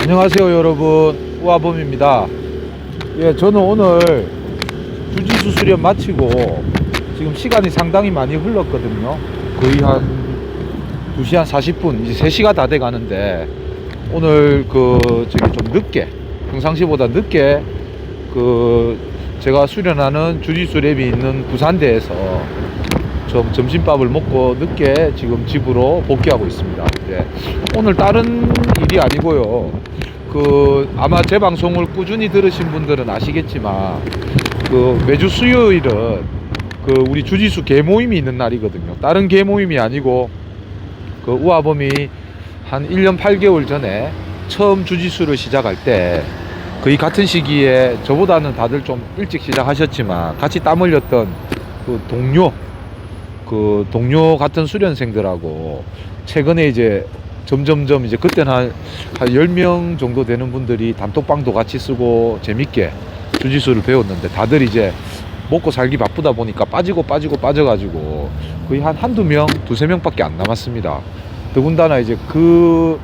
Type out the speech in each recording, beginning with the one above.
안녕하세요 여러분. 우아범입니다. 예 저는 오늘 주지수 수련 마치고 지금 시간이 상당히 많이 흘렀거든요. 거의 한 2시 한 40분 이제 3시가 다 돼 가는데 오늘 그 저기 좀 늦게 평상시보다 늦게 그 제가 수련하는 주지수 랩이 있는 부산대에서 좀 점심밥을 먹고 늦게 지금 집으로 복귀하고 있습니다. 예. 오늘 다른 일이 아니고요. 그 아마 제 방송을 꾸준히 들으신 분들은 아시겠지만 그 매주 수요일은 그 우리 주지수 개모임이 있는 날이거든요. 다른 개모임이 아니고 그 우아범이 한 1년 8개월 전에 처음 주지수를 시작할 때 거의 같은 시기에 저보다는 다들 좀 일찍 시작하셨지만 같이 땀 흘렸던 그 동료 그 동료 같은 수련생들하고 최근에 이제 점점점 이제 그때는 한, 한 10명 정도 되는 분들이 단톡방도 같이 쓰고 재밌게 주짓수를 배웠는데 다들 이제 먹고 살기 바쁘다 보니까 빠지고 빠지고 빠져가지고 거의 한 한두 명, 두세 명밖에 안 남았습니다. 더군다나 이제 그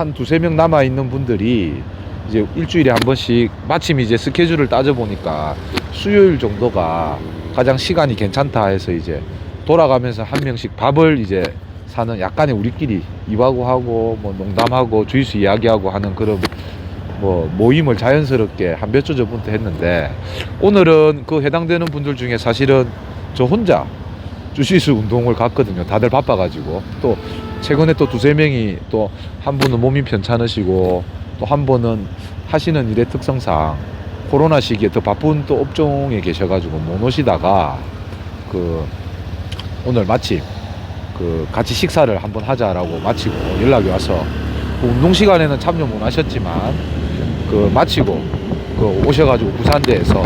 한 두세 명 남아있는 분들이 이제 일주일에 한 번씩 마침 이제 스케줄을 따져보니까 수요일 정도가 가장 시간이 괜찮다 해서 이제 돌아가면서 한 명씩 밥을 이제 사는 약간의 우리끼리 이바고 하고 뭐 농담하고 주의수 이야기하고 하는 그런 뭐 모임을 자연스럽게 한 몇 주 전부터 했는데 오늘은 그 해당되는 분들 중에 사실은 저 혼자 주짓수 운동을 갔거든요. 다들 바빠가지고 또 최근에 또 두세 명이 또 한 분은 몸이 편찮으시고 또 한 분은 하시는 일의 특성상 코로나 시기에 더 바쁜 또 업종에 계셔가지고 못 오시다가 그 오늘 마침 그 같이 식사를 한번 하자라고 마치고 연락이 와서 그 운동 시간에는 참여 못 하셨지만 그 마치고 그 오셔가지고 부산대에서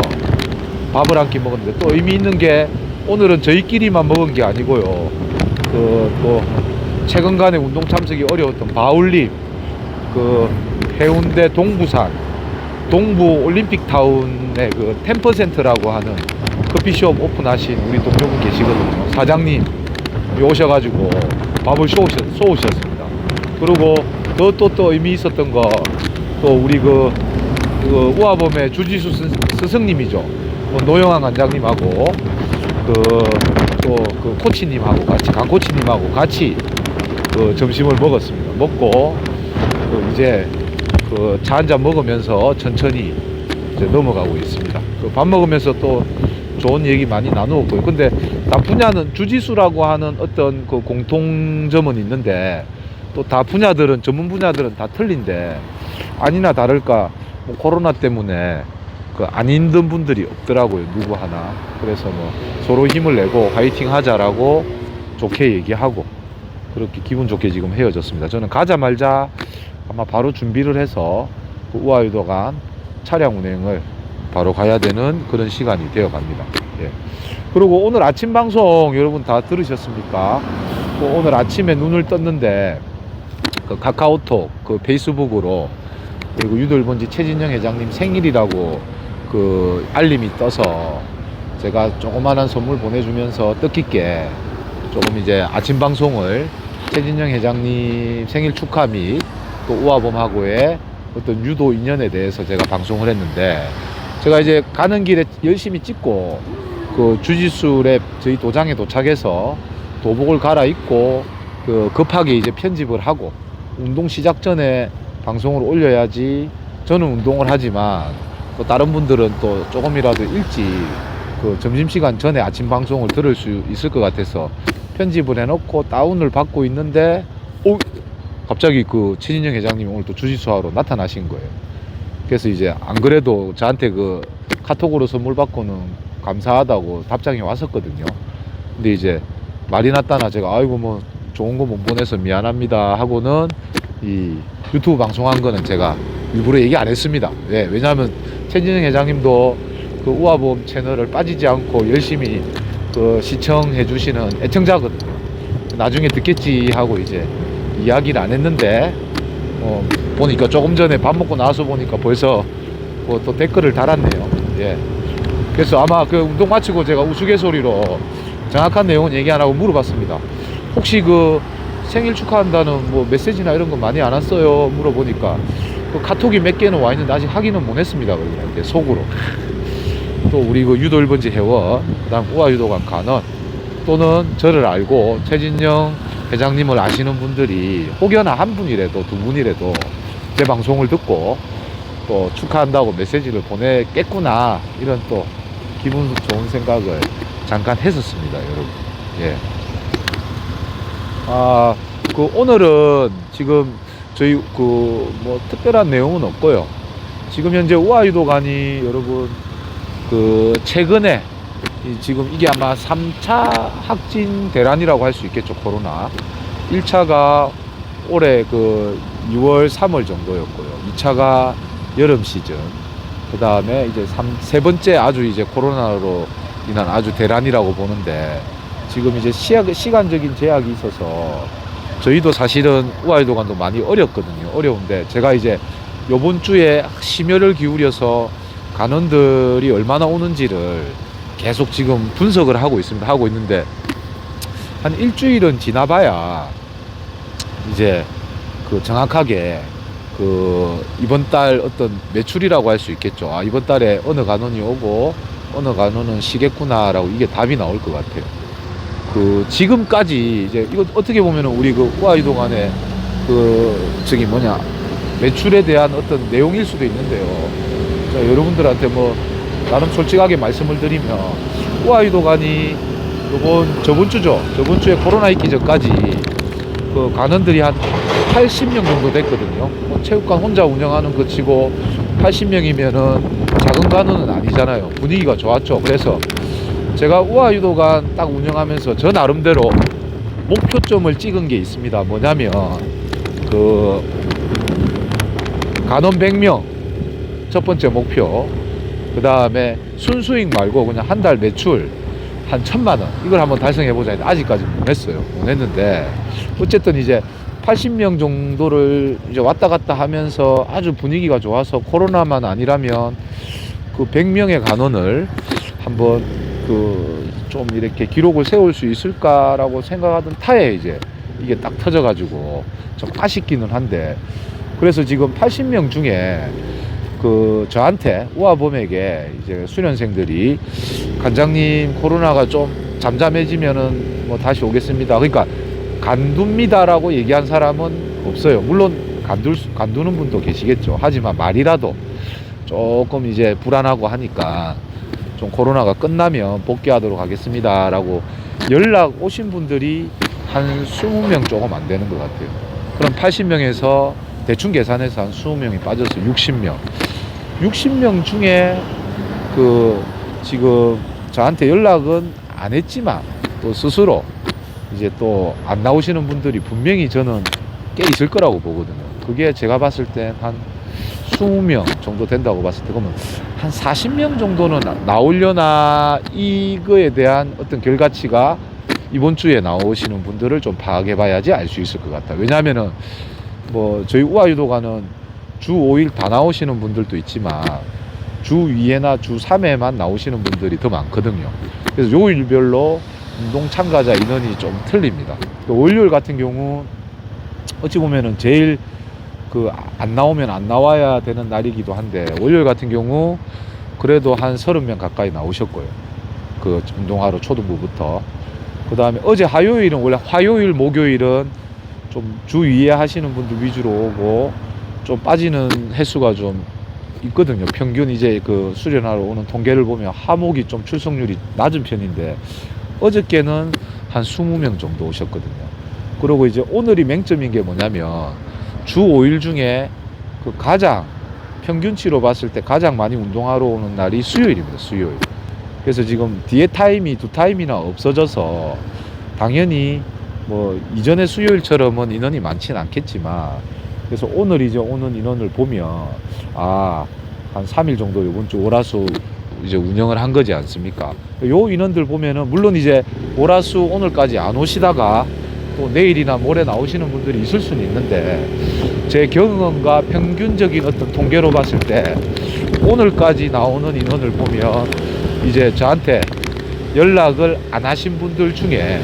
밥을 한 끼 먹었는데 또 의미 있는 게 오늘은 저희끼리만 먹은 게 아니고요. 그 또 최근간에 운동 참석이 어려웠던 바울림 그 해운대 동부산 동부 올림픽 타운의 그 10%라고 하는 커피숍 오픈하신 우리 동료분 계시거든요. 사장님 오셔가지고 밥을 쏘우셨, 쏘우셨습니다. 그리고 더또또 의미 있었던 거 또 우리 그, 그 우아범의 주지수 스, 스승님이죠. 뭐 노영환 관장님하고 그또 그 코치님하고 같이 강 코치님하고 같이 그 점심을 먹었습니다. 먹고 그 이제 그 차 한 잔 먹으면서 천천히 이제 넘어가고 있습니다. 그 밥 먹으면서 또 좋은 얘기 많이 나누었고요. 근데 다 분야는 주짓수라고 하는 어떤 그 공통점은 있는데 또 다 분야들은 전문 분야들은 다 틀린데 아니나 다를까 뭐 코로나 때문에 그 안 힘든 분들이 없더라고요. 누구 하나. 그래서 뭐 서로 힘을 내고 화이팅 하자라고 좋게 얘기하고 그렇게 기분 좋게 지금 헤어졌습니다. 저는 가자 말자 아마 바로 준비를 해서 그 우아유도간 차량 운행을 바로 가야 되는 그런 시간이 되어 갑니다. 예. 그리고 오늘 아침 방송 여러분 다 들으셨습니까? 그 오늘 아침에 눈을 떴는데 그 카카오톡 그 페이스북으로 그리고 유돌번지 최진영 회장님 생일이라고 그 알림이 떠서 제가 조그만한 선물 보내주면서 뜻깊게 조금 이제 아침 방송을 최진영 회장님 생일 축하 및 또 우아범하고의 어떤 유도 인연에 대해서 제가 방송을 했는데 제가 이제 가는 길에 열심히 찍고 그 주짓수랩 저희 도장에 도착해서 도복을 갈아입고 그 급하게 이제 편집을 하고 운동 시작 전에 방송을 올려야지 저는 운동을 하지만 또 다른 분들은 또 조금이라도 일찍 그 점심시간 전에 아침 방송을 들을 수 있을 것 같아서 편집을 해놓고 다운을 받고 있는데 오 갑자기 그 최진영 회장님이 오늘 또 주짓수 하러 나타나신 거예요. 그래서 이제 안 그래도 저한테 그 카톡으로 선물 받고는 감사하다고 답장이 왔었거든요. 근데 이제 말이 났다나 제가 아이고 뭐 좋은 거 못 보내서 미안합니다 하고는 이 유튜브 방송한 거는 제가 일부러 얘기 안 했습니다. 예, 왜냐하면 최진영 회장님도 그 우아보험 채널을 빠지지 않고 열심히 그 시청해 주시는 애청자거든요. 나중에 듣겠지 하고 이제 이야기를 안 했는데 어, 보니까 조금 전에 밥 먹고 나와서 보니까 벌써 뭐 또 댓글을 달았네요. 예. 그래서 아마 그 운동 마치고 제가 우스갯소리로 정확한 내용은 얘기 안 하고 물어봤습니다. 혹시 그 생일 축하한다는 뭐 메시지나 이런 거 많이 안 왔어요 물어보니까 그 카톡이 몇 개는 와 있는데 아직 확인은 못 했습니다 그렇게 속으로 또 우리 그 유도 1번지 회원 그 다음 우아 유도관 간원 또는 저를 알고 최진영 회장님을 아시는 분들이 혹여나 한 분이라도 두 분이라도 제 방송을 듣고 또 축하한다고 메시지를 보냈겠구나 이런 또 기분 좋은 생각을 잠깐 했었습니다 여러분 예. 아, 그 오늘은 지금 저희 그 뭐 특별한 내용은 없고요. 지금 현재 우아유도관이 여러분 그 최근에 이 지금 이게 아마 3차 확진 대란이라고 할 수 있겠죠 코로나. 1차가 올해 그 6월 3월 정도였고요. 2차가 여름 시즌. 그 다음에 이제 삼, 세 번째 아주 이제 코로나로 인한 아주 대란이라고 보는데 지금 이제 시약, 시간적인 제약이 있어서 저희도 사실은 우아유도관도 많이 어렵거든요. 어려운데 제가 이제 요번 주에 심혈을 기울여서 간원들이 얼마나 오는지를 계속 지금 분석을 하고 있습니다. 하고 있는데 한 일주일은 지나봐야 이제 그 정확하게 그 이번 달 어떤 매출이라고 할 수 있겠죠. 아 이번 달에 어느 간원이 오고 어느 간원은 쉬겠구나라고 이게 답이 나올 것 같아요. 그 지금까지 이제 이거 어떻게 보면은 우리 그 우아이동 안에 그 저기 뭐냐 매출에 대한 어떤 내용일 수도 있는데요. 자, 여러분들한테 뭐 나름 솔직하게 말씀을 드리면 우아유도관이 요번 저번 주죠. 저번 주에 코로나 있기 전까지 그 간원들이 한 80명 정도 됐거든요. 뭐 체육관 혼자 운영하는 것 치고 80명이면은 작은 간원은 아니잖아요. 분위기가 좋았죠. 그래서 제가 우아유도관 딱 운영하면서 저 나름대로 목표점을 찍은 게 있습니다. 뭐냐면 그 간원 100명 첫 번째 목표 그 다음에 순수익 말고 그냥 한 달 매출 한 천만 원. 이걸 한번 달성해 보자 했는데 아직까지 못 했어요. 못 했는데 어쨌든 이제 80명 정도를 이제 왔다 갔다 하면서 아주 분위기가 좋아서 코로나만 아니라면 그 100명의 간원을 한번 그 좀 이렇게 기록을 세울 수 있을까라고 생각하던 타에 이제 이게 딱 터져가지고 좀 아쉽기는 한데 그래서 지금 80명 중에 그 저한테 우아범에게 이제 수련생들이 관장님 코로나가 좀 잠잠해지면은 뭐 다시 오겠습니다. 그러니까 간둡니다라고 얘기한 사람은 없어요. 물론 간둘 수- 간두는 분도 계시겠죠. 하지만 말이라도 조금 이제 불안하고 하니까 좀 코로나가 끝나면 복귀하도록 하겠습니다라고 연락 오신 분들이 한 20명 조금 안 되는 것 같아요. 그럼 80명에서 대충 계산해서 한 20명이 빠져서 60명. 60명 중에 그 지금 저한테 연락은 안 했지만 또 스스로 이제 또 안 나오시는 분들이 분명히 저는 꽤 있을 거라고 보거든요. 그게 제가 봤을 땐한 20명 정도 된다고 봤을 때 그러면 한 40명 정도는 나- 나오려나 이거에 대한 어떤 결과치가 이번 주에 나오시는 분들을 좀 파악해 봐야지 알 수 있을 것 같아요. 왜냐하면은 뭐 저희 우아유도가는 주 5일 다 나오시는 분들도 있지만 주 2회나 주 3회만 나오시는 분들이 더 많거든요. 그래서 요일별로 운동 참가자 인원이 좀 틀립니다. 그 월요일 같은 경우 어찌 보면은 제일 그 안 나오면 안 나와야 되는 날이기도 한데 월요일 같은 경우 그래도 한 30명 가까이 나오셨고요. 그 운동하러 초등부부터 그 다음에 어제 화요일은 원래 화요일 목요일은 좀 주 위에 하시는 분들 위주로 오고 좀 빠지는 횟수가 좀 있거든요. 평균 이제 그 수련하러 오는 통계를 보면 하목이 좀 출석률이 낮은 편인데 어저께는 한 20명 정도 오셨거든요. 그리고 이제 오늘이 맹점인 게 뭐냐면 주 5일 중에 그 가장 평균치로 봤을 때 가장 많이 운동하러 오는 날이 수요일입니다. 수요일. 그래서 지금 뒤에 타임이 두 타임이나 없어져서 당연히 뭐 이전의 수요일처럼은 인원이 많지는 않겠지만 그래서 오늘 이제 오는 인원을 보면 아 한 3일 정도 이번 주 월화수 이제 운영을 한 거지 않습니까? 요 인원들 보면은 물론 이제 월화수 오늘까지 안 오시다가 또 내일이나 모레 나오시는 분들이 있을 수는 있는데 제 경험과 평균적인 어떤 통계로 봤을 때 오늘까지 나오는 인원을 보면 이제 저한테 연락을 안 하신 분들 중에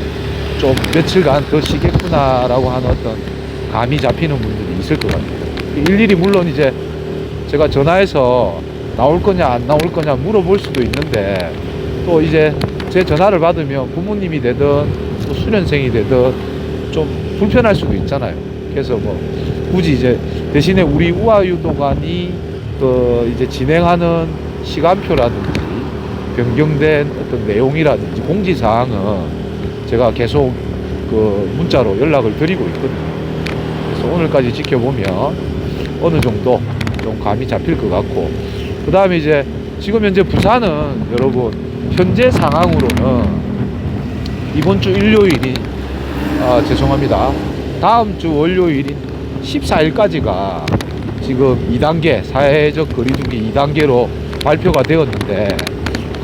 좀 며칠간 더 쉬겠구나라고 하는 어떤 감이 잡히는 분들이 있을 것 같아요. 일일이 물론 이제 제가 전화해서 나올 거냐 안 나올 거냐 물어볼 수도 있는데 또 이제 제 전화를 받으면 부모님이 되든 또 수련생이 되든 좀 불편할 수도 있잖아요. 그래서 뭐 굳이 이제 대신에 우리 우아유도관이 그 이제 진행하는 시간표라든지 변경된 어떤 내용이라든지 공지사항은 제가 계속 그 문자로 연락을 드리고 있거든요. 그래서 오늘까지 지켜보면 어느 정도 좀 감이 잡힐 것 같고. 그 다음에 이제 지금 현재 부산은 여러분 현재 상황으로는 이번 주 일요일이 아 죄송합니다. 다음 주 월요일인 14일까지가 지금 2단계 사회적 거리두기 2단계로 발표가 되었는데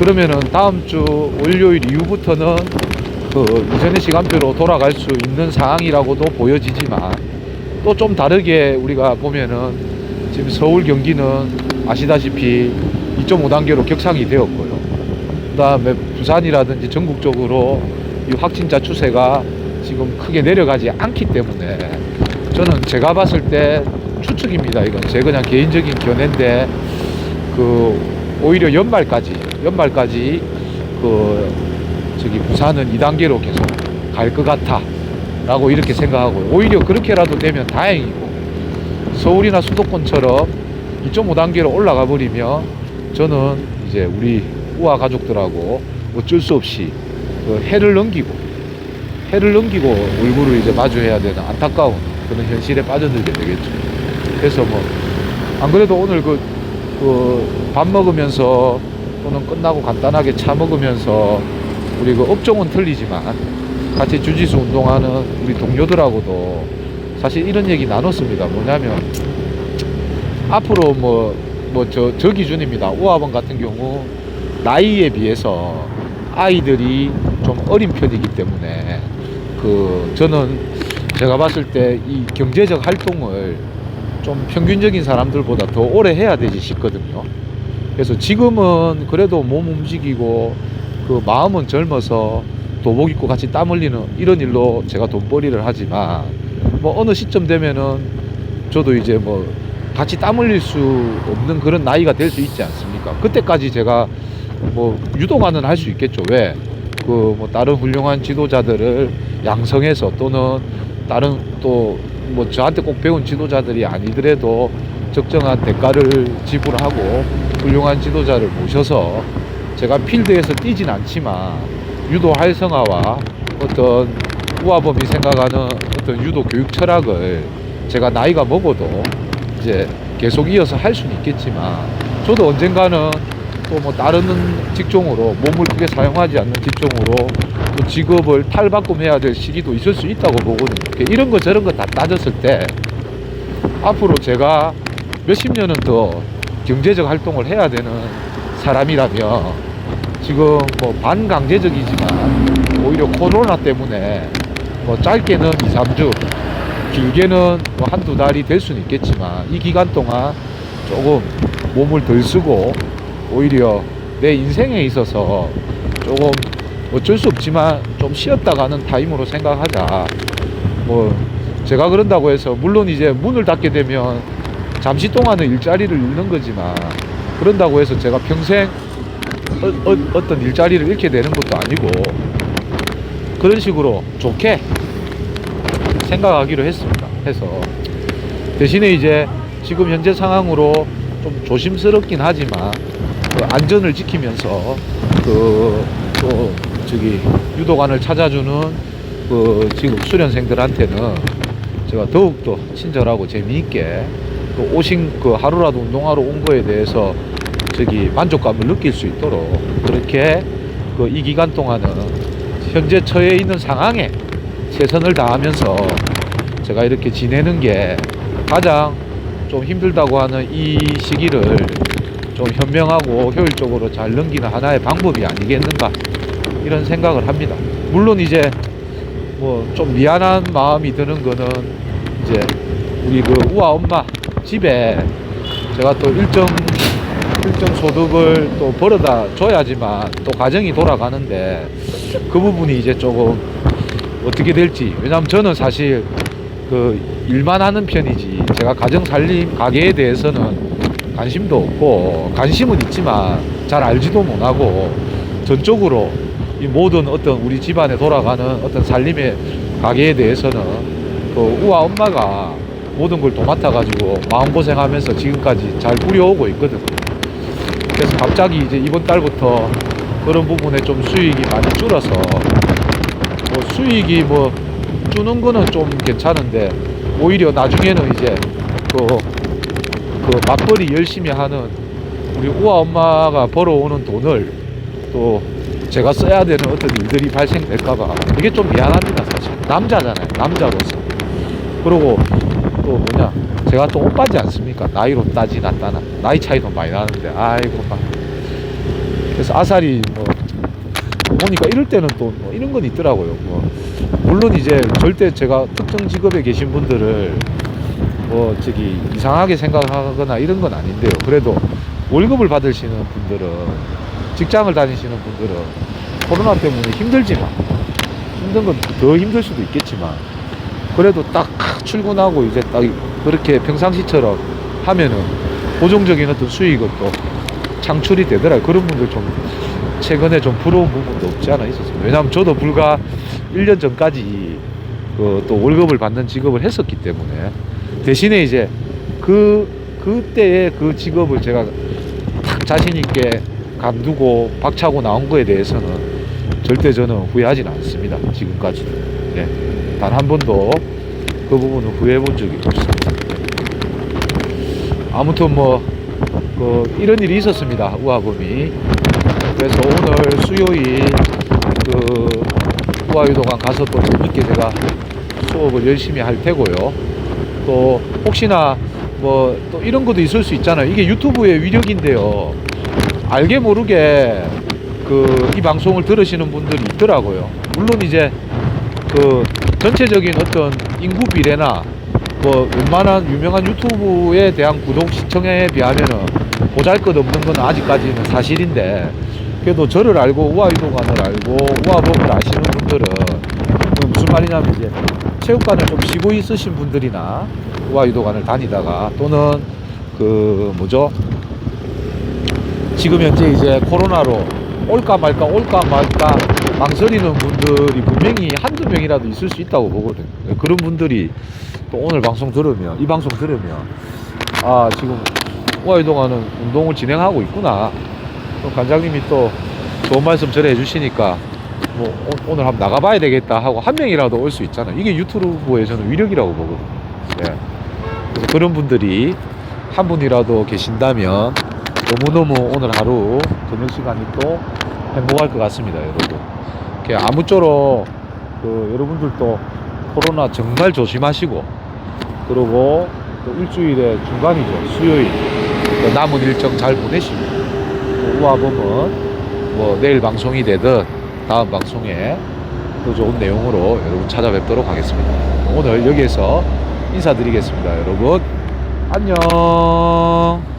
그러면은 다음 주 월요일 이후부터는 그 이전의 시간표로 돌아갈 수 있는 상황이라고도 보여지지만 또 좀 다르게 우리가 보면은 지금 서울 경기는 아시다시피 2.5단계로 격상이 되었고요. 그 다음에 부산이라든지 전국적으로 이 확진자 추세가 지금 크게 내려가지 않기 때문에 저는 제가 봤을 때 추측입니다. 이건 제 그냥 개인적인 견해인데 그 오히려 연말까지 연말까지 그 저기 부산은 2단계로 계속 갈 것 같아 라고 이렇게 생각하고 오히려 그렇게라도 되면 다행이고 서울이나 수도권처럼 2.5단계로 올라가 버리면 저는 이제 우리 우아 가족들하고 어쩔 수 없이 그 해를 넘기고 해를 넘기고 얼굴을 이제 마주해야 되는 안타까운 그런 현실에 빠져들게 되겠죠. 그래서 뭐 안 그래도 오늘 그, 그밥 먹으면서 또는 끝나고 간단하게 차 먹으면서 우리 그 업종은 틀리지만 같이 주짓수 운동하는 우리 동료들하고도 사실 이런 얘기 나눴습니다. 뭐냐면 앞으로 뭐 뭐저 저 기준입니다. 우아번 같은 경우 나이에 비해서 아이들이 좀 어린 편이기 때문에 그 저는 제가 봤을 때 이 경제적 활동을 좀 평균적인 사람들보다 더 오래 해야 되지 싶거든요. 그래서 지금은 그래도 몸 움직이고 그 마음은 젊어서 도복 입고 같이 땀 흘리는 이런 일로 제가 돈벌이를 하지만 뭐 어느 시점 되면은 저도 이제 뭐 같이 땀 흘릴 수 없는 그런 나이가 될 수 있지 않습니까? 그때까지 제가 뭐 유도관은 할수 있겠죠. 왜? 그 뭐 다른 훌륭한 지도자들을 양성해서 또는 다른 또 뭐 저한테 꼭 배운 지도자들이 아니더라도 적정한 대가를 지불하고 훌륭한 지도자를 모셔서 제가 필드에서 뛰진 않지만 유도 활성화와 어떤 우아범이 생각하는 어떤 유도 교육 철학을 제가 나이가 먹어도 이제 계속 이어서 할 수는 있겠지만 저도 언젠가는 또 뭐 다른 직종으로 몸을 크게 사용하지 않는 직종으로 또 직업을 탈바꿈해야 될 시기도 있을 수 있다고 보거든요. 이런 거 저런 거 다 따졌을 때 앞으로 제가 몇십 년은 더 경제적 활동을 해야 되는 사람이라면 지금 뭐 반강제적이지만 오히려 코로나 때문에 뭐 짧게는 2, 3주 길게는 뭐 한두 달이 될 수는 있겠지만 이 기간 동안 조금 몸을 덜 쓰고 오히려 내 인생에 있어서 조금 어쩔 수 없지만 좀 쉬었다 가는 타임으로 생각하자. 뭐 제가 그런다고 해서 물론 이제 문을 닫게 되면 잠시 동안은 일자리를 잃는 거지만 그런다고 해서 제가 평생 어, 어, 떤 일자리를 잃게 되는 것도 아니고 그런 식으로 좋게 생각하기로 했습니다. 해서 대신에 이제 지금 현재 상황으로 좀 조심스럽긴 하지만 그 안전을 지키면서 그 또 저기 유도관을 찾아주는 그 지금 수련생들한테는 제가 더욱더 친절하고 재미있게 그 오신 그 하루라도 운동하러 온 거에 대해서 저기 만족감을 느낄 수 있도록 그렇게 그 이 기간 동안은 현재 처해 있는 상황에 최선을 다하면서 제가 이렇게 지내는 게 가장 좀 힘들다고 하는 이 시기를 좀 현명하고 효율적으로 잘 넘기는 하나의 방법이 아니겠는가 이런 생각을 합니다. 물론 이제 뭐 좀 미안한 마음이 드는 거는 이제 우리 그 우아 엄마 집에 제가 또 일정 일정 소득을 또 벌어다 줘야지만 또 가정이 돌아가는데 그 부분이 이제 조금 어떻게 될지 왜냐하면 저는 사실 그 일만 하는 편이지 제가 가정 살림 가게에 대해서는 관심도 없고 관심은 있지만 잘 알지도 못하고 전적으로 이 모든 어떤 우리 집안에 돌아가는 어떤 살림의 가게에 대해서는 그 우아 엄마가 모든 걸 도맡아 가지고 마음고생하면서 지금까지 잘 꾸려오고 있거든요. 그래서 갑자기 이제 이번 달부터 그런 부분에 좀 수익이 많이 줄어서 뭐 수익이 뭐 주는 거는 좀 괜찮은데 오히려 나중에는 이제 그, 그 맞벌이 열심히 하는 우리 우아 엄마가 벌어오는 돈을 또 제가 써야 되는 어떤 일들이 발생될까봐 이게 좀 미안합니다 사실. 남자잖아요 남자로서. 그리고 또 뭐냐 제가 또 오빠지 않습니까? 나이로 따지나 따나. 나이 차이도 많이 나는데 아이고 막. 그래서 아사리 뭐 보니까 이럴 때는 또 뭐 이런 건 있더라고요. 뭐 물론 이제 절대 제가 특정 직업에 계신 분들을 뭐 저기 이상하게 생각하거나 이런 건 아닌데요. 그래도 월급을 받으시는 분들은 직장을 다니시는 분들은 코로나 때문에 힘들지만 힘든 건 더 힘들 수도 있겠지만 그래도 딱 출근하고 이제 딱 그렇게 평상시처럼 하면은 고정적인 어떤 수익은 또 창출이 되더라고요. 그런 분들 좀 최근에 좀 부러운 부분도 없지 않아 있었습니다. 왜냐하면 저도 불과 1년 전까지 그 또 월급을 받는 직업을 했었기 때문에 대신에 이제 그 그때의 그 직업을 제가 딱 자신 있게 감두고 박차고 나온 거에 대해서는 절대 저는 후회하진 않습니다. 지금까지도. 네. 단 한 번도 그 부분은 후회해 본 적이 없습니다. 아무튼 뭐, 그, 이런 일이 있었습니다. 우아범이. 그래서 오늘 수요일, 그, 우아유도관 가서 또 재밌게 제가 수업을 열심히 할 테고요. 또, 혹시나 뭐, 또 이런 것도 있을 수 있잖아요. 이게 유튜브의 위력인데요. 알게 모르게 그, 이 방송을 들으시는 분들이 있더라고요. 물론 이제 그 전체적인 어떤 인구 비례나 뭐 웬만한 유명한 유튜브에 대한 구독 시청에 비하면은 보잘것 없는 건 아직까지는 사실인데 그래도 저를 알고 우아유도관을 알고 우아법을 아시는 분들은 그 무슨 말이냐면 이제 체육관을 좀 쉬고 있으신 분들이나 우아유도관을 다니다가 또는 그 뭐죠? 지금 현재 이제 코로나로 올까 말까 올까 말까 망설이는 분들이 분명히 한두 명이라도 있을 수 있다고 보거든요. 그런 분들이 또 오늘 방송 들으면 이 방송 들으면 아 지금 우아유동화는 운동을 진행하고 있구나. 또 관장님이 또 좋은 말씀 전해 주시니까 뭐 오, 늘 한번 나가봐야 되겠다 하고 한 명이라도 올 수 있잖아요. 이게 유튜브에 저는 위력이라고 보거든요. 예. 그래서 그런 분들이 한 분이라도 계신다면 너무너무 오늘 하루 저녁 시간이 또 행복할 것 같습니다, 여러분. 이렇게 아무쪼록 그 여러분들도 코로나 정말 조심하시고 그리고 또 일주일의 중간이죠, 수요일 또 남은 일정 잘 보내시고 또 우아범은 뭐 내일 방송이 되든 다음 방송에 또 좋은 내용으로 여러분 찾아뵙도록 하겠습니다. 오늘 여기에서 인사드리겠습니다, 여러분. 안녕.